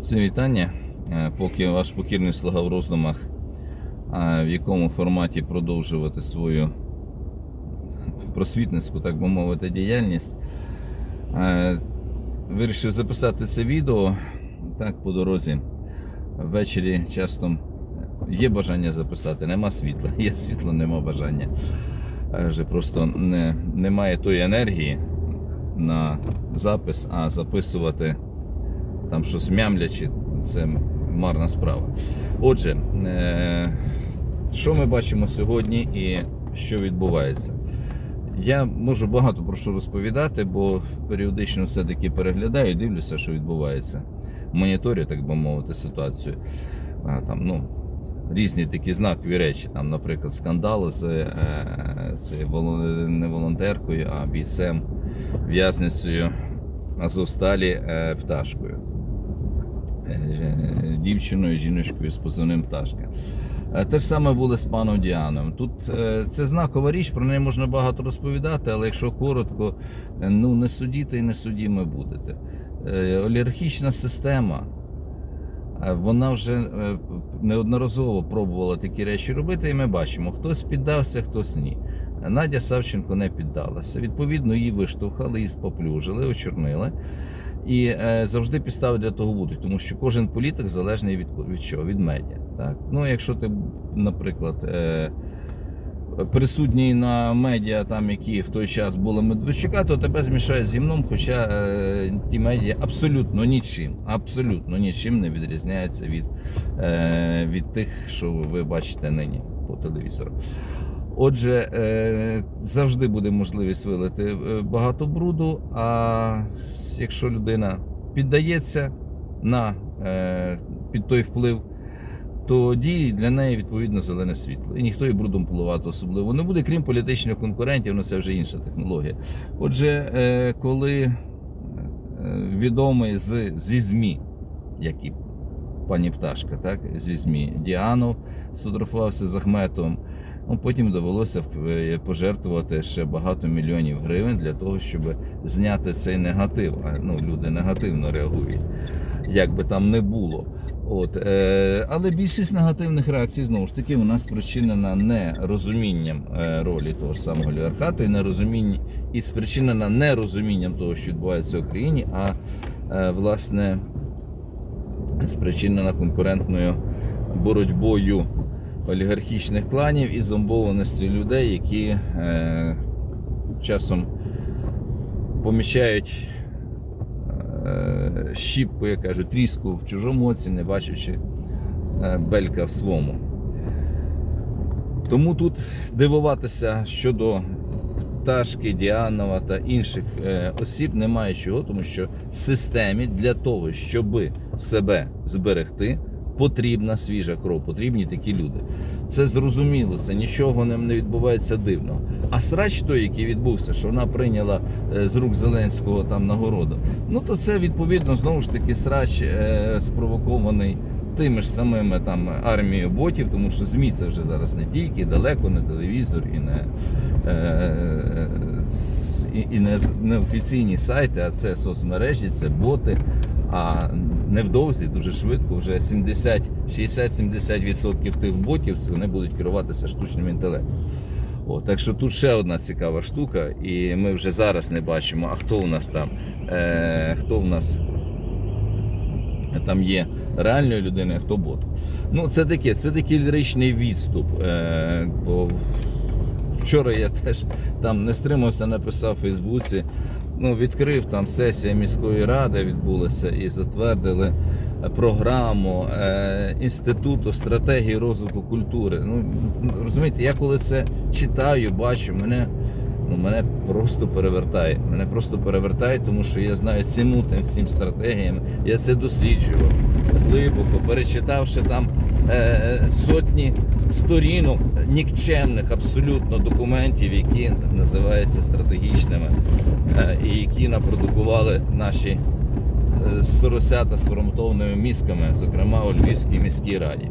Всім вітання. Е, Поки ваш покірний слуга в роздумах, в якому форматі продовжувати свою просвітницьку, так би мовити, діяльність. Е, Вирішив записати це відео так по дорозі. Ввечері часто є бажання записати, нема світла. Є світло, нема бажання. Е, Вже просто не, немає тої енергії на запис, а записувати там щось мямлячи, це марна справа. Отже, е, що ми бачимо сьогодні і що відбувається? Я можу багато про що розповідати, бо періодично все-таки переглядаю і дивлюся, що відбувається. Моніторю, так би мовити, ситуацію. А, там, ну, різні такі знакові речі. Там, наприклад, скандал з, е, волон- не волонтеркою, а бійцем, в'язницею Азовсталі е, пташкою. Е, Дівчиною, жіночкою з позивним пташка. Е, Те ж саме було з паном Діаном. Тут е, це знакова річ, про неї можна багато розповідати, але якщо коротко, е, ну не судіти і не судіми будете. Е, Олігархічна система, е, вона вже е, неодноразово пробувала такі речі робити, і ми бачимо, хтось піддався, хтось ні. Надя Савченко не піддалася. Відповідно, її виштовхали, її споплюжили, очорнили. І е, завжди підстави для того будуть, тому що кожен політик залежний від, від чого? Від медіа. Так? Ну, якщо ти, наприклад, е, присутній на медіа, там, які в той час були Медведчука, то тебе змішають з гімном, хоча е, ті медіа абсолютно нічим, абсолютно нічим не відрізняються від, е, від тих, що ви бачите нині по телевізору. Отже, е, завжди буде можливість вилити е, багато бруду. А якщо людина піддається на е, під той вплив, то діє для неї відповідно зелене світло. І ніхто її брудом поливати особливо не буде, крім політичних конкурентів, ну це вже інша технологія. Отже, коли відомий з, зі ЗМІ, як і пані Пташка, так, зі ЗМІ Діанов сфотографувався з Ахметом. Ну, потім довелося е, пожертвувати ще багато мільйонів гривень для того, щоб зняти цей негатив. А ну, люди негативно реагують, як би там не було. От, е, але більшість негативних реакцій знову ж таки вона спричинена не розумінням е, ролі того ж самого олігархату і нерозуміння, і спричинена не розумінням того, що відбувається в Україні, а е, власне спричинена конкурентною боротьбою олігархічних кланів і зомбованості людей, які е, часом помічають е, щіпку, як кажуть, тріску в чужому оці, не бачачи е, белька в своєму. Тому тут дивуватися щодо Пташки, Діанова та інших е, осіб немає чого, тому що системі для того, щоб себе зберегти, потрібна свіжа кров, потрібні такі люди. Це зрозуміло, це нічого не відбувається дивного. А срач той, який відбувся, що вона прийняла е, з рук Зеленського там нагороду, ну то це відповідно знову ж таки срач е, спровокований тими ж самими там армією ботів, тому що ЗМІ це вже зараз не тільки далеко, не телевізор і не, е, і, і не, не офіційні сайти, а це соцмережі, це боти. А невдовзі дуже швидко, вже 70, 60-70% тих ботів вони будуть керуватися штучним інтелектом. О, так що тут ще одна цікава штука, і ми вже зараз не бачимо, а хто у нас там, е, хто в нас там є реальною людиною, хто бот. Ну, це таке, це такий ліричний відступ. Е, бо вчора я теж там не стримався, написав в Фейсбуці. Ну, відкрив там сесія міської ради відбулася і затвердили програму е, інституту стратегії розвитку культури. Ну розумієте, я коли це читаю, бачу, мене ну, мене просто перевертає. Мене просто перевертає, тому що я знаю ціну тим всім стратегіям. Я це досліджував глибоко, перечитавши там е, сотні сторінок нікчемних абсолютно документів, які називаються стратегічними, е, і які напродукували наші е, соросята з форматовними мізками, зокрема у Львівській міській раді.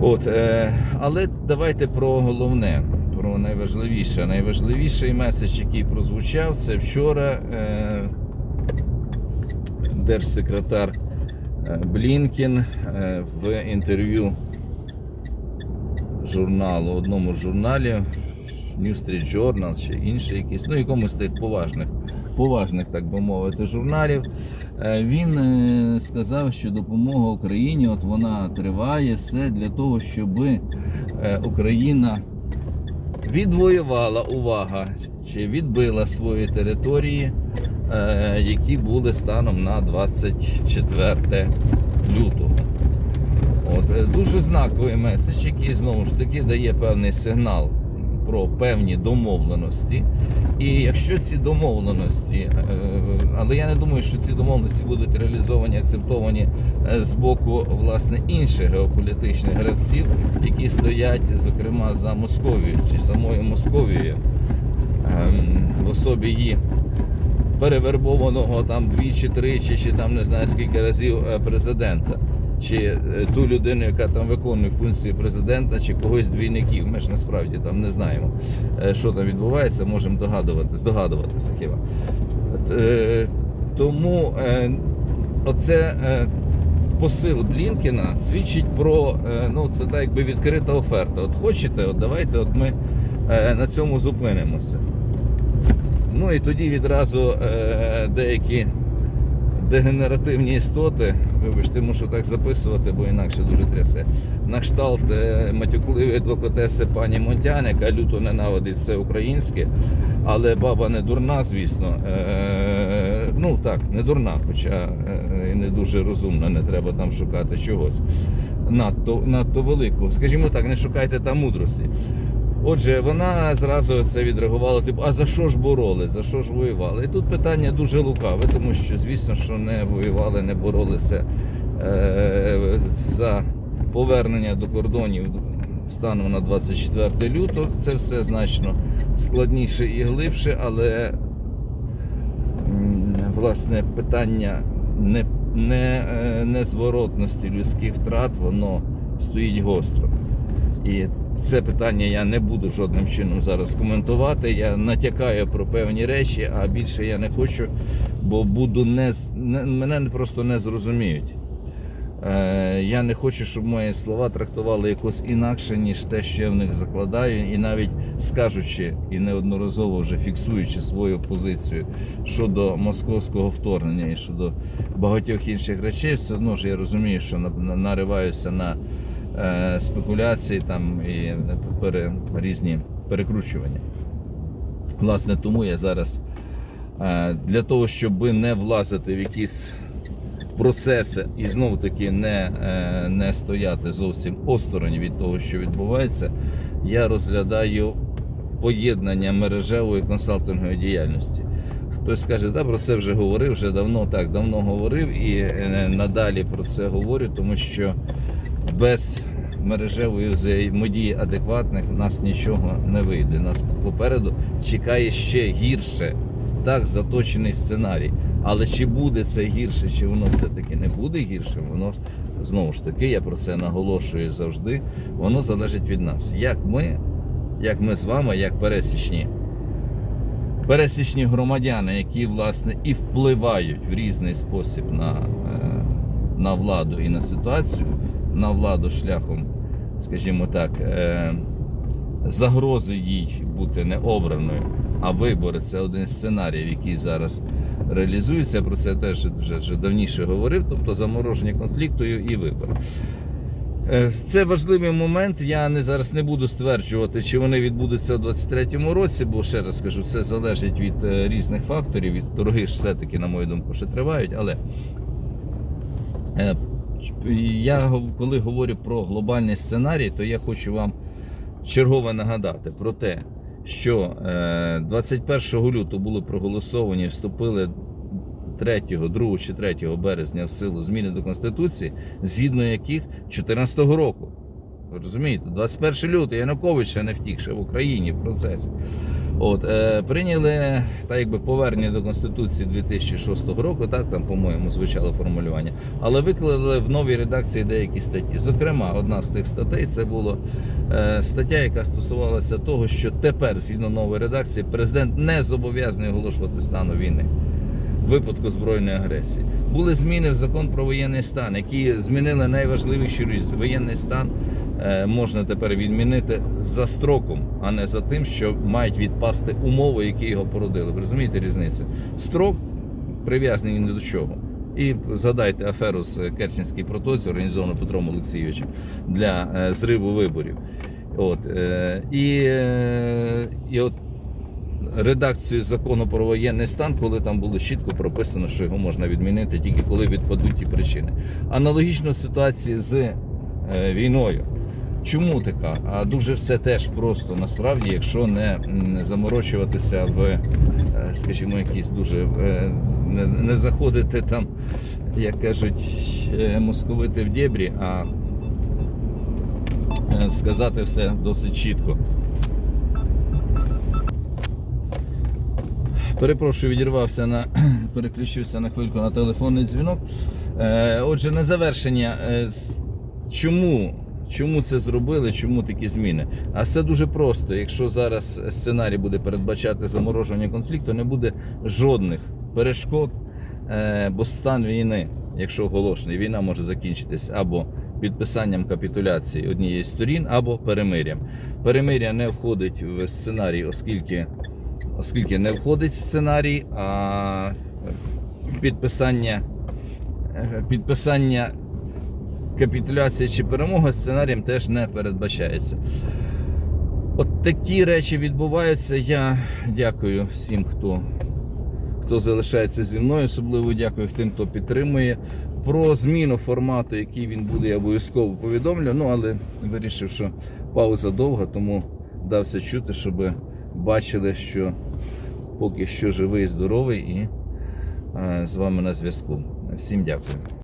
От, е, але давайте про головне, про найважливіше. Найважливіший меседж, який прозвучав, це вчора. Е, держсекретар е, Блінкін е, в інтерв'ю журналу, одному з журналів New Street Journal чи інший якийсь, ну якомусь з тих поважних, поважних, так би мовити, журналів. Е, Він сказав, що допомога Україні от вона триває все для того, щоб Україна відвоювала увага чи відбила свої території, е, які були станом на 24 лютого. От, е, дуже знаковий меседж, який знову ж таки дає певний сигнал про певні домовленості. І якщо ці домовленості, е, але я не думаю, що ці домовленості будуть реалізовані, акцептовані е, з боку власне інших геополітичних гравців, які стоять, зокрема, за Московією чи самою Московією ем, в особі її перевербованого там двічі, тричі, чи там не знаю скільки разів е, президента. Чи е, ту людину, яка там виконує функції президента, чи когось двійників. Ми ж насправді там не знаємо, е, що там відбувається, можемо догадуватись, здогадуватися хіба. Е, Тому оце посил Блінкіна свідчить про ну, це так якби відкрита оферта. От хочете, от давайте от ми на цьому зупинимося. Ну і тоді відразу деякі дегенеративні істоти, вибачте, мушу так записувати, бо інакше дуже трясе. На кшталт е, матюкливої двокотеси пані Монтян, яка люто ненавидить все українське, але баба не дурна, звісно. Е, ну так, не дурна, хоча е, і не дуже розумна, не треба там шукати чогось. Надто, надто велику. Скажімо так, не шукайте там мудрості. Отже, вона зразу це відреагувала, типу, а за що ж бороли, за що ж воювали? І тут питання дуже лукаве, тому що, звісно, що не воювали, не боролися е, за повернення до кордонів станом на 24 лютого. Це все значно складніше і глибше, але власне питання не, не, е, незворотності людських втрат, воно стоїть гостро. І це питання я не буду жодним чином зараз коментувати. Я натякаю про певні речі, а більше я не хочу, бо буду не, не мене просто не зрозуміють. Е, я не хочу, щоб мої слова трактували якось інакше, ніж те, що я в них закладаю, і навіть скажучи і неодноразово вже фіксуючи свою позицію щодо московського вторгнення і щодо багатьох інших речей, все одно ж я розумію, що на- на- нариваюся на спекуляції там і пере, різні перекручування. Власне, тому я зараз е, для того, щоб не влазити в якісь процеси і знову таки не, е, не стояти зовсім осторонь від того, що відбувається, я розглядаю поєднання мережевої консалтингової діяльності. Хтось скаже, да, про це вже говорив, вже давно так давно говорив і е, надалі про це говорю, тому що без мережевої взаємодії адекватних в нас нічого не вийде. Нас попереду чекає ще гірше, так заточений сценарій. Але чи буде це гірше, чи воно все-таки не буде гірше, воно знову ж таки, я про це наголошую завжди. Воно залежить від нас. Як ми, як ми з вами, як пересічні. Пересічні громадяни, які власне і впливають в різний спосіб на, е, на владу і на ситуацію, на владу шляхом, скажімо так, е, загрози їй бути не обраною, а вибори це один з сценаріїв, який зараз реалізується. Про це теж вже, вже давніше говорив, тобто замороження конфлікту і вибори. Е, Це важливий момент. Я не зараз не буду стверджувати, чи вони відбудуться у 23-му році, бо ще раз скажу, це залежить від е, різних факторів. Від торги ж все-таки, на мою думку, ще тривають. Але я коли говорю про глобальний сценарій, то я хочу вам чергове нагадати про те, що е, 21 лютого були проголосовані, вступили 3, 2 чи 3 березня в силу зміни до Конституції, згідно яких 2014 року. Ви розумієте, 21 лютого Янукович ще не втік, ще в Україні в процесі. От, е, прийняли так якби повернення до Конституції 2006 року, так там, по-моєму, звучало формулювання, але виклали в новій редакції деякі статті. Зокрема, одна з тих статей це була е, стаття, яка стосувалася того, що тепер, згідно нової редакції, президент не зобов'язаний оголошувати стану війни. випадку збройної агресії. Були зміни в закон про воєнний стан, які змінили найважливіші різи. Воєнний стан можна тепер відмінити за строком, а не за тим, що мають відпасти умови, які його породили. Ви розумієте різницю? Строк прив'язаний ні до чого. І згадайте аферу з Керченській протоці, організовану Петром Олексійовичем для е, зриву виборів. От, е, і, е, і от редакцію закону про воєнний стан, коли там було чітко прописано, що його можна відмінити тільки коли відпадуть ті причини. Аналогічно ситуації з е, війною. Чому така? А дуже все теж просто насправді, якщо не заморочуватися в, е, скажімо, якісь дуже е, не, не заходити там, як кажуть, е, московити в дєбрі, а сказати все досить чітко. Перепрошую, відірвався на переключився на хвильку на телефонний дзвінок. Отже, на завершення, чому, чому це зробили, чому такі зміни? А все дуже просто. Якщо зараз сценарій буде передбачати замороження конфлікту, не буде жодних перешкод, е, бо стан війни, якщо оголошений, війна може закінчитись або підписанням капітуляції однієї з сторін, або перемир'ям. Перемир'я не входить в сценарій, оскільки оскільки не входить в сценарій, а підписання, е, підписання капітуляції чи перемоги сценарієм теж не передбачається. От такі речі відбуваються. Я дякую всім, хто, хто залишається зі мною. Особливо дякую тим, хто підтримує. Про зміну формату, який він буде, я обов'язково повідомлю. Ну, але вирішив, що пауза довга, тому дався чути, щоб бачили, що поки що живий, здоровий і е, з вами на зв'язку. Всім дякую.